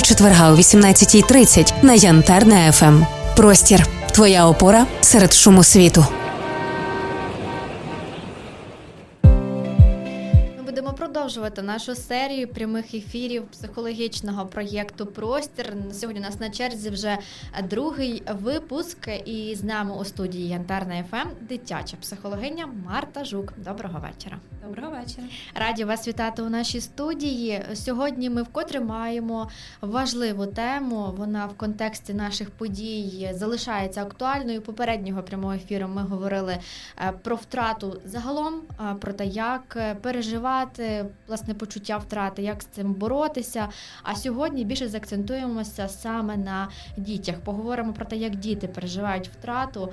щочетверга о 18.30 на Янтарне ФМ. Простір твоя опора серед шуму світу. Продовжувати нашу серію прямих ефірів психологічного проєкту Простір. Сьогодні у нас на черзі вже другий випуск, і з нами у студії Янтарна ФМ дитяча психологиня Марта Жук. Доброго вечора. Доброго вечора. Раді вас вітати у нашій студії. Сьогодні ми вкотре маємо важливу тему. Вона в контексті наших подій залишається актуальною. Попереднього прямого ефіру ми говорили е, про втрату загалом, е, про те, як е, переживати власне почуття втрати, як з цим боротися. А сьогодні більше заакцентуємося саме на дітях. Поговоримо про те, як діти переживають втрату.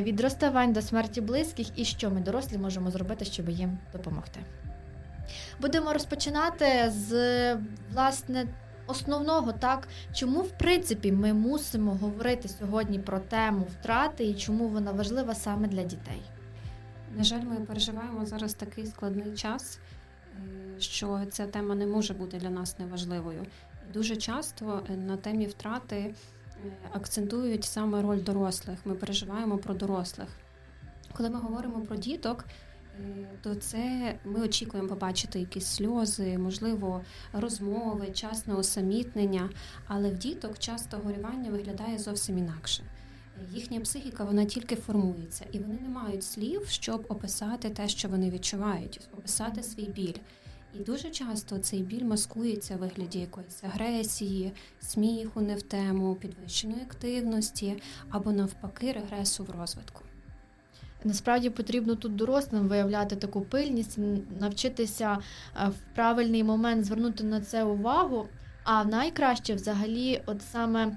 Від розставань до смерті близьких і що ми дорослі можемо зробити, щоб їм допомогти. Будемо розпочинати з власне основного, так чому в принципі ми мусимо говорити сьогодні про тему втрати і чому вона важлива саме для дітей. На жаль, ми переживаємо зараз такий складний час, е, що ця тема не може бути для нас неважливою. Дуже часто е, на темі втрати е, акцентують саме роль дорослих. Ми переживаємо про дорослих. Коли ми говоримо про діток, е, то це ми очікуємо побачити якісь сльози, можливо, розмови, час на усамітнення. Але в діток часто горювання виглядає зовсім інакше. Їхня психіка вона тільки формується, і вони не мають слів, щоб описати те, що вони відчувають, описати свій біль. І дуже часто цей біль маскується в вигляді якоїсь агресії, сміху не в тему, підвищеної активності або навпаки регресу в розвитку. Насправді потрібно тут дорослим виявляти таку пильність, навчитися е, в правильний момент звернути на це увагу. А найкраще взагалі, от саме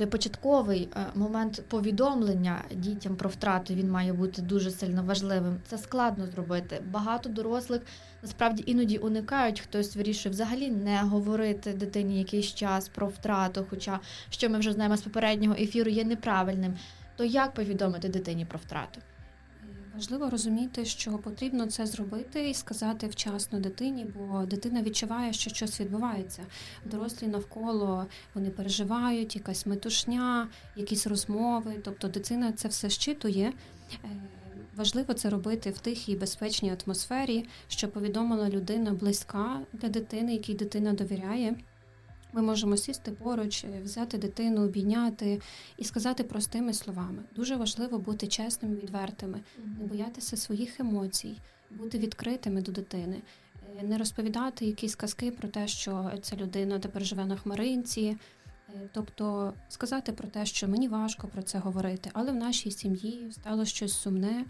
той початковий е, момент повідомлення дітям про втрату він має бути дуже сильно важливим. Це складно зробити. Багато дорослих насправді іноді уникають. Хтось вирішує взагалі не говорити дитині якийсь час про втрату. Хоча що ми вже знаємо з попереднього ефіру є неправильним. То як повідомити дитині про втрату? Важливо розуміти, що потрібно це зробити і сказати вчасно дитині, бо дитина відчуває, що щось відбувається. Дорослі навколо вони переживають, якась метушня, якісь розмови. Тобто дитина це все щитує. Е, Важливо це робити в тихій безпечній атмосфері, щоб повідомила людина близька для дитини, якій дитина довіряє. Ми можемо сісти поруч, е, взяти дитину, обійняти і сказати простими словами. Дуже важливо бути чесними, відвертими, не боятися своїх емоцій, бути відкритими до дитини, е, не розповідати якісь казки про те, що ця людина тепер живе на хмаринці. Е, Тобто сказати про те, що мені важко про це говорити, але в нашій сім'ї стало щось сумне.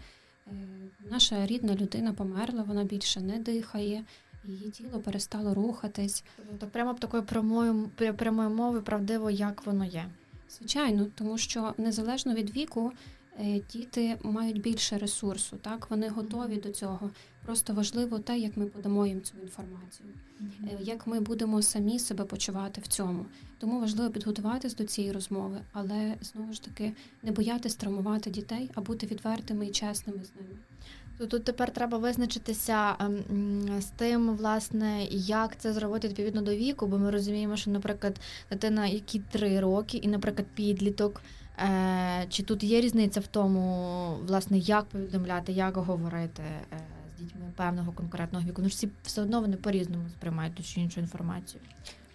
Наша рідна людина померла, вона більше не дихає, її тіло перестало рухатись. Тобто прямо б такою прямою, пря- прямою мовою правдиво, як воно є. Звичайно, тому що незалежно від віку е, діти мають більше ресурсу, так вони готові до цього. Просто важливо те, як ми подамо їм цю інформацію, е, як ми будемо самі себе почувати в цьому. Тому важливо підготуватись до цієї розмови, але знову ж таки не боятись травмувати дітей, а бути відвертими і чесними з ними. То тут тепер треба визначитися ем, з тим, власне, як це зробити відповідно до віку, бо ми розуміємо, що, наприклад, дитина, які три роки, і, наприклад, підліток. Е, чи тут є різниця в тому, власне, як повідомляти, як говорити е, з дітьми певного конкретного віку? Ну ж всі все одно вони по-різному сприймають ту чи іншу інформацію.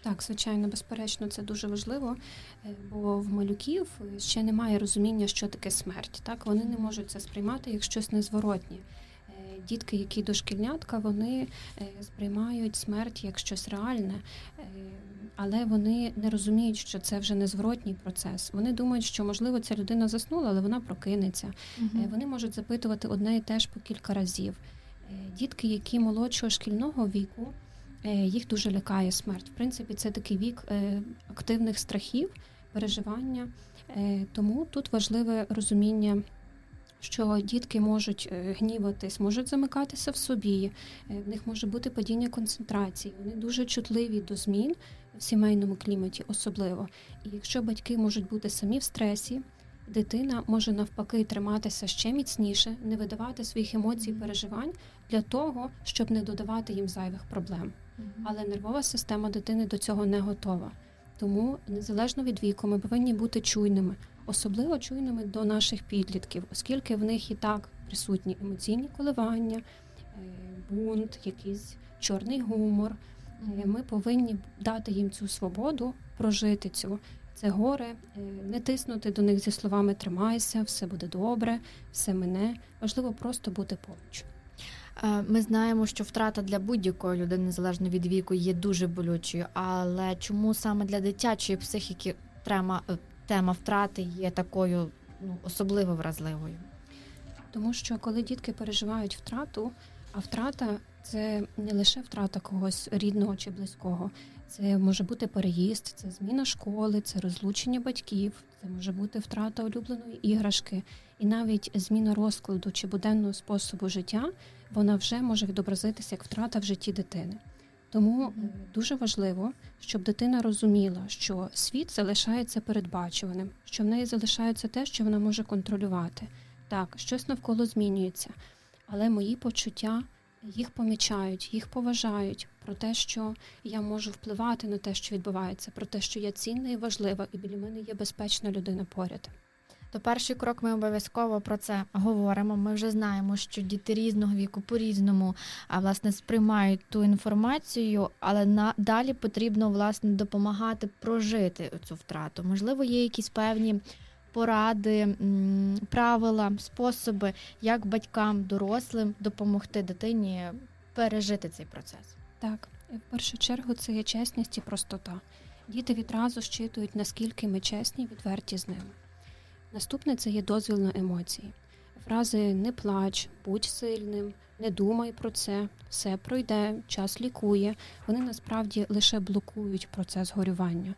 Так, звичайно, безперечно, це дуже важливо, е, бо в малюків ще немає розуміння, що таке смерть. Так, вони не можуть це сприймати як щось незворотнє. Е, Дітки, які дошкільнятка, вони е, сприймають смерть як щось реальне, але вони не розуміють, що це вже незворотній процес. Вони думають, що можливо ця людина заснула, але вона прокинеться. Е, Вони можуть запитувати одне і те ж по кілька разів. Дітки, які молодшого шкільного віку, їх дуже лякає смерть. В принципі, це такий вік е, активних страхів, переживання. Е, Тому тут важливе розуміння. Що дітки можуть е, гніватись, можуть замикатися в собі, е, в них може бути падіння концентрації. Вони дуже чутливі до змін в сімейному кліматі, особливо. І якщо батьки можуть бути самі в стресі, дитина може навпаки триматися ще міцніше, не видавати своїх емоцій, переживань для того, щоб не додавати їм зайвих проблем. Але нервова система дитини до цього не готова. Тому незалежно від віку, ми повинні бути чуйними, особливо чуйними до наших підлітків, оскільки в них і так присутні емоційні коливання, е, бунт, якийсь чорний гумор. Е, Ми повинні дати їм цю свободу прожити цю. Це горе, е, не тиснути до них зі словами тримайся, все буде добре, все мине. Важливо просто бути поруч. Е, Ми знаємо, що втрата для будь-якої людини, незалежно від віку, є дуже болючою. Але чому саме для дитячої психіки тема, тема втрати є такою ну, особливо вразливою? Тому що коли дітки переживають втрату, а втрата це не лише втрата когось рідного чи близького, це може бути переїзд, це зміна школи, це розлучення батьків, це може бути втрата улюбленої іграшки, і навіть зміна розкладу чи буденного способу життя вона вже може відобразитися як втрата в житті дитини. Тому дуже важливо, щоб дитина розуміла, що світ залишається передбачуваним, що в неї залишається те, що вона може контролювати. Так, щось навколо змінюється, але мої почуття їх помічають, їх поважають про те, що я можу впливати на те, що відбувається, про те, що я цінна і важлива, і біля мене є безпечна людина поряд. То перший крок ми обов'язково про це говоримо. Ми вже знаємо, що діти різного віку по-різному а, власне сприймають ту інформацію, але на далі потрібно власне допомагати прожити цю втрату. Можливо, є якісь певні поради, правила, способи, як батькам, дорослим допомогти дитині пережити цей процес. Так, в першу чергу це є чесність і простота. Діти відразу щитують, наскільки ми чесні відверті з ними. Наступне це є дозвіл на емоції. Фрази не плач, будь сильним, не думай про це, все пройде, час лікує. Вони насправді лише блокують процес горювання.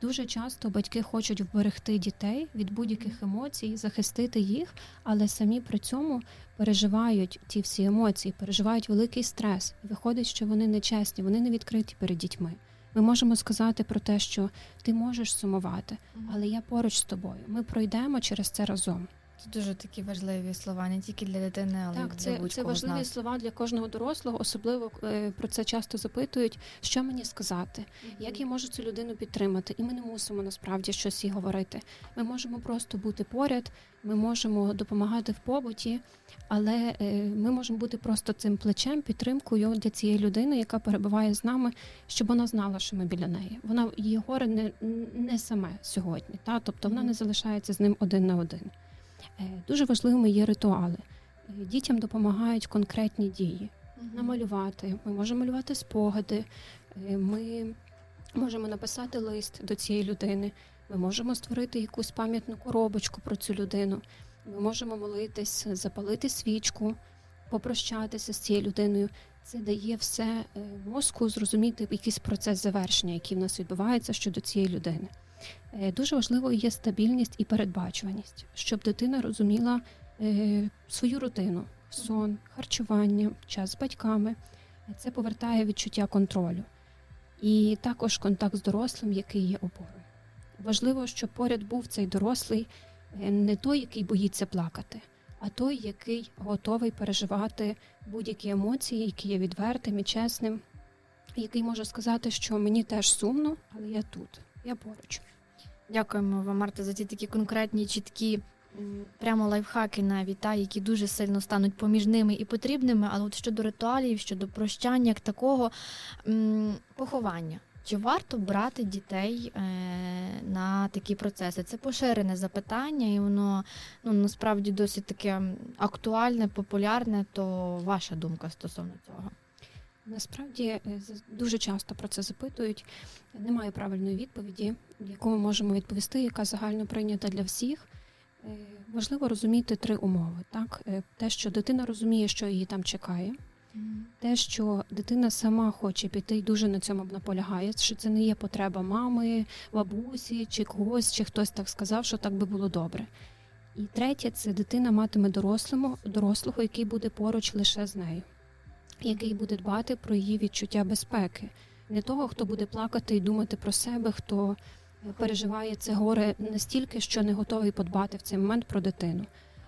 Дуже часто батьки хочуть вберегти дітей від будь-яких емоцій, захистити їх, але самі при цьому переживають ті всі емоції, переживають великий стрес. Виходить, що вони нечесні, вони не відкриті перед дітьми. Ми можемо сказати про те, що ти можеш сумувати, але я поруч з тобою. Ми пройдемо через це разом. Це дуже такі важливі слова, не тільки для дитини, але й Так, для це, це з важливі нас. слова для кожного дорослого. Особливо е, про це часто запитують, що мені сказати, як я можу цю людину підтримати. І ми не мусимо насправді щось їй говорити. Ми можемо просто бути поряд, ми можемо допомагати в побуті, але е, ми можемо бути просто цим плечем, підтримкою для цієї людини, яка перебуває з нами, щоб вона знала, що ми біля неї. Вона її горе не, не саме сьогодні, та тобто вона Мгм. не залишається з ним один на один. Е, Дуже важливими є ритуали. Е, Дітям допомагають конкретні дії. Намалювати, ми можемо малювати спогади, е, ми можемо написати лист до цієї людини, ми можемо створити якусь пам'ятну коробочку про цю людину. Ми можемо молитись, запалити свічку, попрощатися з цією людиною. Це дає все мозку зрозуміти якийсь процес завершення, який в нас відбувається щодо цієї людини. Е, Дуже важливо є стабільність і передбачуваність, щоб дитина розуміла е, свою рутину, сон, харчування, час з батьками. Це повертає відчуття контролю. І також контакт з дорослим, який є опорою. Важливо, щоб поряд був цей дорослий, е, не той, який боїться плакати, а той, який готовий переживати будь-які емоції, який є відвертим і чесним, який може сказати, що мені теж сумно, але я тут, я поруч. Дякуємо вам, Марта, за ті такі конкретні, чіткі, прямо лайфхаки навіть, та, які дуже сильно стануть поміжними і потрібними. Але от щодо ритуалів, щодо прощання, як такого поховання. Чи варто брати дітей е, на такі процеси? Це поширене запитання, і воно ну насправді досить таке актуальне, популярне. То ваша думка стосовно цього? Насправді е, дуже часто про це запитують. Немає правильної відповіді, яку ми можемо відповісти, яка загально прийнята для всіх. Е, Важливо розуміти три умови. Так, Е, те, що дитина розуміє, що її там чекає, те, що дитина сама хоче піти і дуже на цьому наполягає, що це не є потреба мами, бабусі чи когось, чи хтось так сказав, що так би було добре. І третє, це дитина матиме дорослому, дорослого, який буде поруч лише з нею, який буде дбати про її відчуття безпеки, не того, хто буде плакати і думати про себе, хто е, переживає це горе настільки, що не готовий подбати в цей момент про дитину.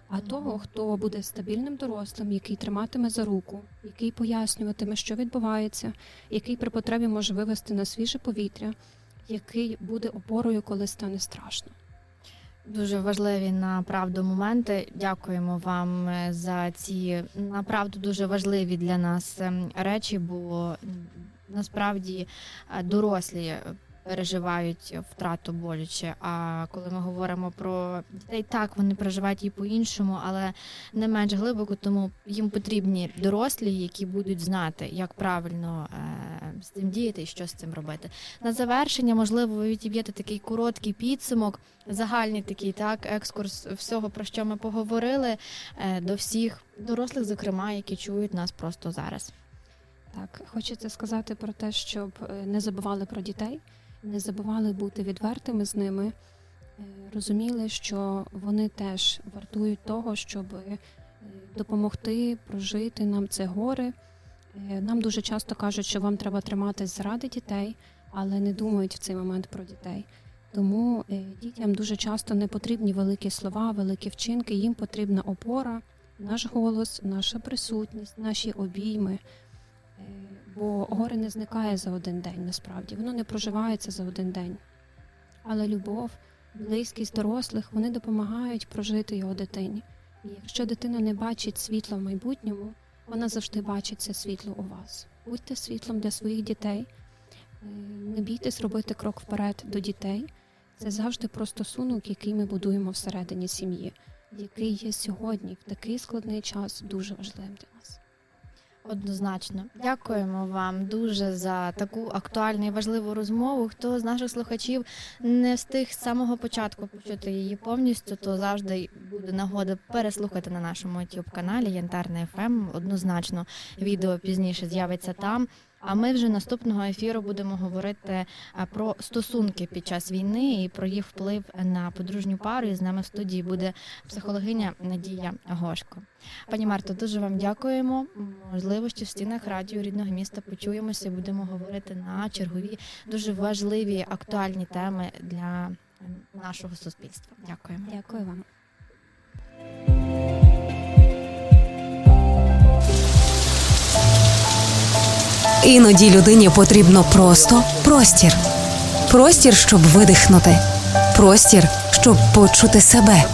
А того, хто буде стабільним дорослим, який триматиме за руку, який пояснюватиме, що відбувається, який при потребі може вивести на свіже повітря, який буде опорою, коли стане страшно. Дуже важливі направду моменти. Дякуємо вам е, за ці направду дуже важливі для нас ем, речі, бо насправді е, дорослі е, переживають втрату боляче. А коли ми говоримо про дітей, так вони переживають її по-іншому, але не менш глибоко, тому їм потрібні дорослі, які будуть знати, як правильно е, з цим діяти і що з цим робити. На завершення, можливо, ви відіб'єте такий короткий підсумок загальний такий так екскурс всього про що ми поговорили е, до всіх дорослих, зокрема, які чують нас просто зараз. Так, хочеться сказати про те, щоб е, не забували про дітей, не забували бути відвертими з ними, е, розуміли, що вони теж вартують того, щоб е, допомогти прожити нам це горе. Е, Нам дуже часто кажуть, що вам треба триматись заради дітей, але не думають в цей момент про дітей. Тому дітям дуже часто не потрібні великі слова, великі вчинки. Їм потрібна опора, наш голос, наша присутність, наші обійми. Бо горе не зникає за один день, насправді воно не проживається за один день. Але любов, близькість дорослих вони допомагають прожити його дитині. І якщо дитина не бачить світла в майбутньому, вона завжди бачить це світло у вас. Будьте світлом для своїх дітей, Е, не бійтесь робити крок вперед до дітей. Це завжди про стосунок, який ми будуємо всередині сім'ї, який є сьогодні в такий складний час дуже важливим для нас. Однозначно, дякуємо вам дуже за таку актуальну і важливу розмову. Хто з наших слухачів не встиг з самого початку почути її повністю, то завжди буде нагода переслухати на нашому youtube каналі Янтарне ФМ. Однозначно, відео пізніше з'явиться там. А ми вже наступного ефіру будемо говорити про стосунки під час війни і про їх вплив на подружню пару. І з нами в студії буде психологиня Надія Гошко. Пані Марто, дуже вам дякуємо. Можливо, що в стінах радіо рідного міста почуємося і будемо говорити на чергові дуже важливі актуальні теми для е, нашого суспільства. Дякуємо. Дякую вам. Іноді людині потрібно просто простір. Простір, щоб видихнути. Простір, щоб почути себе.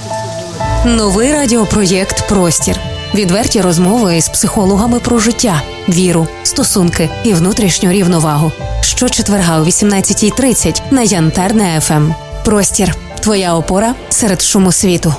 Новий радіопроєкт Простір. Відверті розмови із психологами про життя, віру, стосунки і внутрішню рівновагу. Щочетверга о 18.30 на Янтарне ФМ. Простір. Твоя опора серед шуму світу.